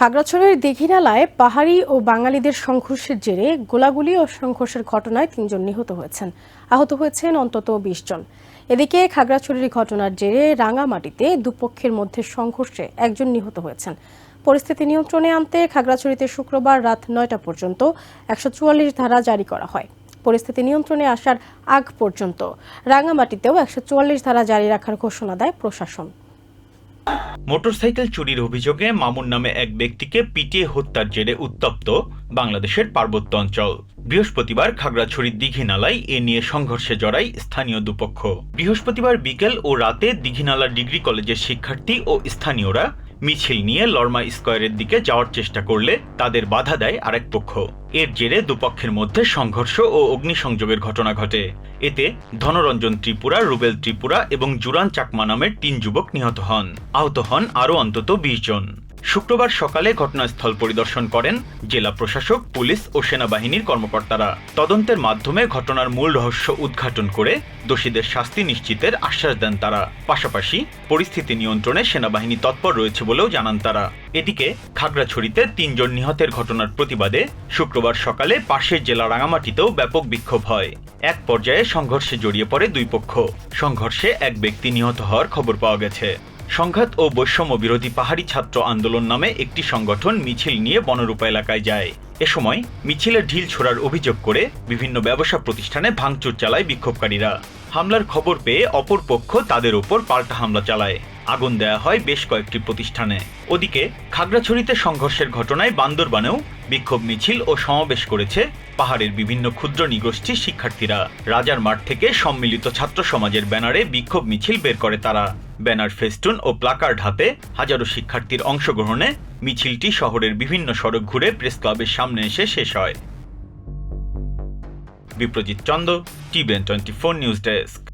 খাগড়াছড়ির দীঘিনালায় পাহাড়ি ও বাঙালিদের সংঘর্ষের জেরে গোলাগুলি ও সংঘর্ষের ঘটনায় তিনজন নিহত হয়েছেন। আহত হয়েছেন অন্তত বিশ জন। এদিকে খাগড়াছড়ির ঘটনার জেরে রাঙামাটিতে দুপক্ষের মধ্যে সংঘর্ষে একজন নিহত হয়েছেন। পরিস্থিতি নিয়ন্ত্রণে আনতে খাগড়াছড়িতে শুক্রবার রাত নয়টা পর্যন্ত একশো চুয়াল্লিশ ধারা জারি করা হয়। পরিস্থিতি নিয়ন্ত্রণে আসার আগ পর্যন্ত রাঙামাটিতেও একশো চুয়াল্লিশ ধারা জারি রাখার ঘোষণা দেয় প্রশাসন। মোটরসাইকেল চুরির অভিযোগে মামুন নামে এক ব্যক্তিকে পিটিয়ে হত্যার জেরে উত্তপ্ত বাংলাদেশের পার্বত্য অঞ্চল। বৃহস্পতিবার খাগড়াছড়ির দীঘিনালায় এ নিয়ে সংঘর্ষে জড়ায় স্থানীয় দুপক্ষ। বৃহস্পতিবার বিকেল ও রাতে দীঘিনালা ডিগ্রি কলেজের শিক্ষার্থী ও স্থানীয়রা মিছিল নিয়ে লর্মা স্কোয়ারের দিকে যাওয়ার চেষ্টা করলে তাদের বাধা দেয় আরেক পক্ষ। এর জেরে দুপক্ষের মধ্যে সংঘর্ষ ও অগ্নিসংযোগের ঘটনা ঘটে। এতে ধনরঞ্জন ত্রিপুরা, রুবেল ত্রিপুরা এবং জুরান চাকমা নামের তিন যুবক নিহত হন। আহত হন আরও অন্তত বিশ জন। শুক্রবার সকালে ঘটনাস্থল পরিদর্শন করেন জেলা প্রশাসক, পুলিশ ও সেনাবাহিনীর কর্মকর্তারা। তদন্তের মাধ্যমে ঘটনার মূল রহস্য উদ্ঘাটন করে দোষীদের শাস্তি নিশ্চিতের আশ্বাস দেন তারা। পাশাপাশি পরিস্থিতি নিয়ন্ত্রণে সেনাবাহিনী তৎপর রয়েছে বলেও জানান তারা। এদিকে খাগড়াছড়িতে তিনজন নিহতের ঘটনার প্রতিবাদে শুক্রবার সকালে পাশের জেলা রাঙামাটিতেও ব্যাপক বিক্ষোভ হয়। এক পর্যায়ে সংঘর্ষে জড়িয়ে পড়ে দুই পক্ষ। সংঘর্ষে এক ব্যক্তি নিহত হওয়ার খবর পাওয়া গেছে। সংঘাত ও বৈষম্য বিরোধী পাহাড়ি ছাত্র আন্দোলন নামে একটি সংগঠন মিছিল নিয়ে বনরূপা এলাকায় যায়। এ সময় মিছিলে ঢিল ছোড়ার অভিযোগ করে বিভিন্ন ব্যবসা প্রতিষ্ঠানে ভাঙচুর চালায় বিক্ষোভকারীরা। হামলার খবর পেয়ে অপর পক্ষ তাদের উপর পাল্টা হামলা চালায়। আগুন দেয়া হয় বেশ কয়েকটি প্রতিষ্ঠানে। ওদিকে, খাগড়াছড়িতে সংঘর্ষের ঘটনায় বান্দরবানেও বিক্ষোভ মিছিল ও সমাবেশ করেছে পাহাড়ের বিভিন্ন ক্ষুদ্র নিগোষ্ঠীর শিক্ষার্থীরা। রাজার মাঠ থেকে সম্মিলিত ছাত্র সমাজের ব্যানারে বিক্ষোভ মিছিল বের করে তারা। ব্যানার ফেস্টুন ও প্লাকার্ড হাতে হাজারো শিক্ষার্থীর অংশগ্রহণে মিছিলটি শহরের বিভিন্ন সড়ক ঘুরে প্রেস ক্লাবের সামনে এসে শেষ হয়। Biprajit Chanda TVN twenty four news desk.